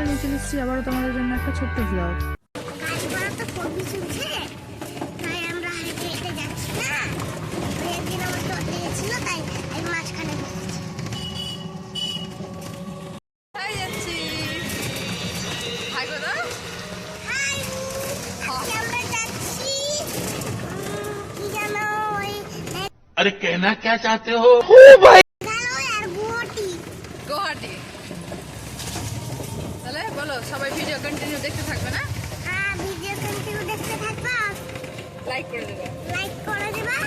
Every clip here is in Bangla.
বন্ধুরা নিয়ে চলে এসেছি আবারও তোমাদের জন্য একটা ছোট্ট ব্লগ গাছপালা তো খুবই চলছে তাই আমরা হেঁটে হেঁটে যাচ্ছি না ওই একদিন আমার তো লেগেছিল তাই এই মাঝখানে বসেছি কোথায় যাচ্ছি হাই গো দাও হাই আজকে আমরা যাচ্ছি উম, কি জানো ওই अरे कहना क्या चाहते हो মেঘালয় আর গুয়াহাটি গুয়াহাটি তাহলে বলো সবাই ভিডিও কন্টিনিউ দেখতে থাকবে না? হ্যাঁ ভিডিও কন্টিনিউ দেখতে থাকবা। লাইক করে দেবে। লাইক করে দেবা।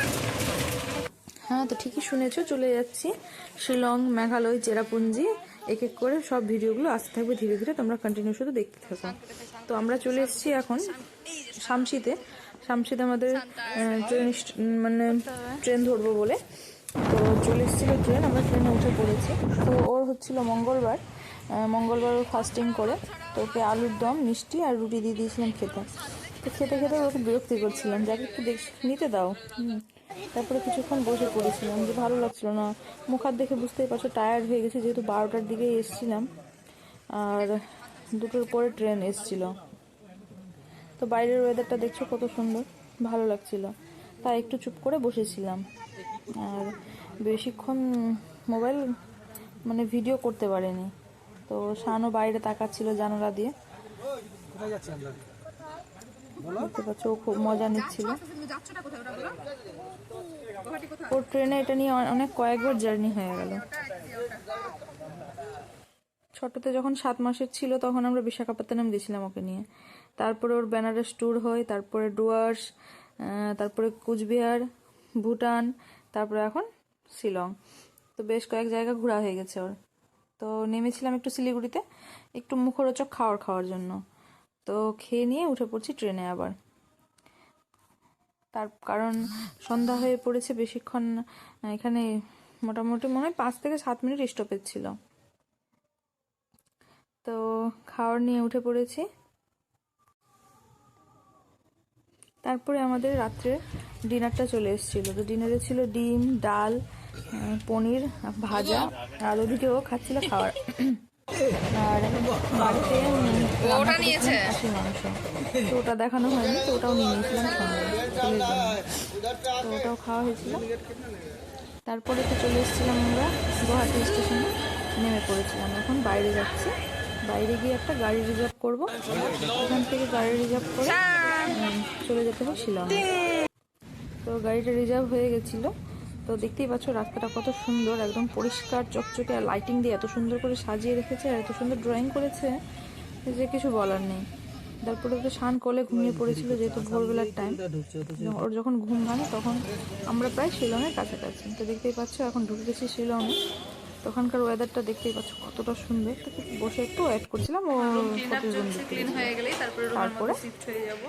হ্যাঁ তো ঠিকই শুনেছো চলে যাচ্ছি। শিলং মেঘালয় চেরাপুঞ্জি এক এক করে সব ভিডিওগুলো আসতে থাকবে ধীরে ধীরে তোমরা কন্টিনিউ শুধু দেখতে থাকো। তো আমরা চলে এসেছি এখন শামসিতে শামসিতে আমাদের ট্রেন মানে ট্রেন ধরবো বলে। তো চলে এসেছিল ট্রেন আমরা ট্রেনে উঠে পড়েছি। তো ওর হচ্ছিল মঙ্গলবার। মঙ্গলবার ফাস্টিং করে। তো ওকে আলুর দম, মিষ্টি আর রুটি দিয়ে দিয়েছিলাম খেতে। তো খেতে খেতে ওকে বিরক্তি করছিলাম, যাকে একটু দেখ, নিতে দাও। তারপরে কিছুক্ষণ বসে পড়েছিলাম, যে ভালো লাগছিল না। মুখ হাত দেখে বুঝতেই পারছ টায়ার্ড হয়ে গেছে, যেহেতু বারোটার দিকেই এসেছিলাম। আর দুটোর পরে ট্রেন এসছিল। তো বাইরের ওয়েদারটা দেখছ কত সুন্দর, ভালো লাগছিল। তাই একটু চুপ করে বসেছিলাম। আর বেশিক্ষণ মোবাইল মানে ভিডিও করতে পারেনি। তো শানও বাইরে তাকাচ্ছিল জানালা দিয়ে। দেখতে পাচ্ছ ও খুব মজা নিচ্ছিল। তুমি যাচ্ছটা কোথায় ওটা বলো? গুয়াহাটি কোথায়? ওর ট্রেনে এটা নিয়ে অনেক কয়েকবার জার্নি হয়ে গেল। ছোটতে যখন সাত মাসের ছিল তখন আমরা বিশাখাপত্তনম গেছিলাম ওকে নিয়ে। তারপরে ওর বেনারস ট্যুর হয় তারপরে ডুয়ার্স তারপরে কুচবিহার ভুটান তারপরে এখন শিলং। তো বেশ কয়েক জায়গা ঘোরা হয়ে গেছে ওর। তো নেমেছিলাম একটু শিলিগুড়িতে, একটু মুখরোচক খাওয়ার খাওয়ার জন্য। তো খেয়ে নিয়ে উঠে পড়ছি ট্রেনে আবার। তার কারণ সন্ধ্যা হয়ে পড়েছে, বেশিক্ষণ এখানে মোটামুটি মনে হয় পাঁচ থেকে সাত মিনিট স্টপেজ ছিল। তো খাওয়ার নিয়ে উঠে পড়েছি। তারপরে আমাদের রাত্রে ডিনারটা চলে এসেছিল। তো ডিনারে ছিল ডিম, ডাল পনির ভাজা আর ওদিকেও খাচ্ছিল খাবার আর বাড়িতে ওটা নিয়েছে? মাংস। তো ওটা দেখানো হয়নি তো ওটাও নিয়ে নিয়েছিলাম সঙ্গে তো ওটাও খাওয়া হয়েছিল। তারপরে তো চলে এসেছিলাম আমরা গুয়াহাটি স্টেশনে নেমে পড়েছিলাম। এখন বাইরে যাচ্ছি। বাইরে গিয়ে একটা গাড়ি রিজার্ভ করব। ওখান থেকে গাড়ি রিজার্ভ করে চলে যেতে হবে শিলং তো গাড়িটা রিজার্ভ হয়ে গেছিল। তো দেখতেই পাচ্ছ রাস্তাটা কত সুন্দর একদম পরিষ্কার চকচকে আর লাইটিং দিয়ে এত সুন্দর করে সাজিয়ে রেখেছে আর এত সুন্দর ড্রয়িং করেছে যে কিছু বলার নেই। তারপরে তো শান কোলে ঘুমিয়ে পড়েছিল যেহেতু ভোরবেলার টাইম ওর যখন ঘুম ভাঙে তখন আমরা প্রায় শিলংয়ের কাছাকাছি। তো দেখতেই পাচ্ছ এখন ঢুকে গেছি শিলংয়ে। তখনকার ওয়েদারটা দেখতেই পাচ্ছ কতটা সুন্দর। তো বসে একটু ওয়েট করছিলাম ও ক্লিন হয়ে গেলেই তারপরে? শিফট হয়ে যাব।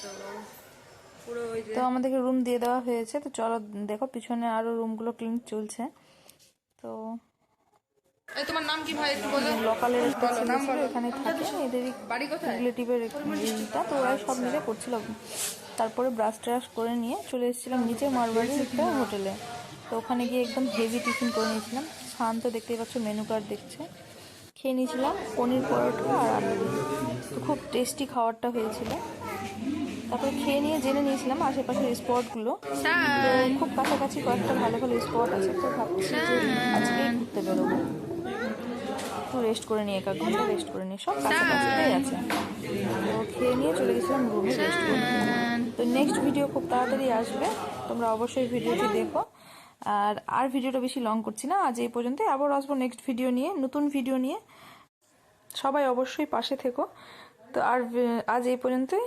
তো তো আমাদেরকে রুম দিয়ে দেওয়া হয়েছে। তো চলো দেখো পিছনে আরও রুমগুলো ক্লিন চলছে। তো তোমার নাম কি ভাই একটু বলো? লোকালের একটা ছেলে ছিল এখানে থাকে। এদেরই বাড়ি কোথায়? রিলেটিভের এইটা তো ওরাই সব মিলে করছিল। তারপরে ব্রাশ ট্রাশ করে নিয়ে চলে এসেছিলাম নিচে মারবাড়ির একটা হোটেলে। তো ওখানে গিয়ে একদম হেভি টিফিন করে নিয়েছিলাম। শান্ত দেখতেই পাচ্ছ মেনু কার্ড দেখছে। খেয়ে নিয়েছিলাম পনির পরোটা আর আলু। খুব টেস্টি খাবারটা হয়েছিল। তারপরে খেয়ে নিয়ে জেনে নিয়েছিলাম আশেপাশের স্পটগুলো। খুব কাছাকাছি কয়েকটা ভালো ভালো স্পট আছে তো ভাবছি যে আজকেই ঘুরতে বেরোবো। একটু রেস্ট করে নিয়ে এক ঘণ্টা রেস্ট করে নিয়ে সব কাছাকাছিতেই আছে। তো খেয়ে নিয়ে চলে গেছিলাম রুমে রেস্ট করতে। তো নেক্সট ভিডিও খুব তাড়াতাড়ি আসবে তোমরা অবশ্যই ভিডিওটি দেখো। আর আর ভিডিওটা বেশি লং করছি না আজ এই পর্যন্তই। আবার আসব নেক্সট ভিডিও নিয়ে নতুন ভিডিও নিয়ে। সবাই অবশ্যই পাশে থেকো। তো আর আজ এই পর্যন্তই।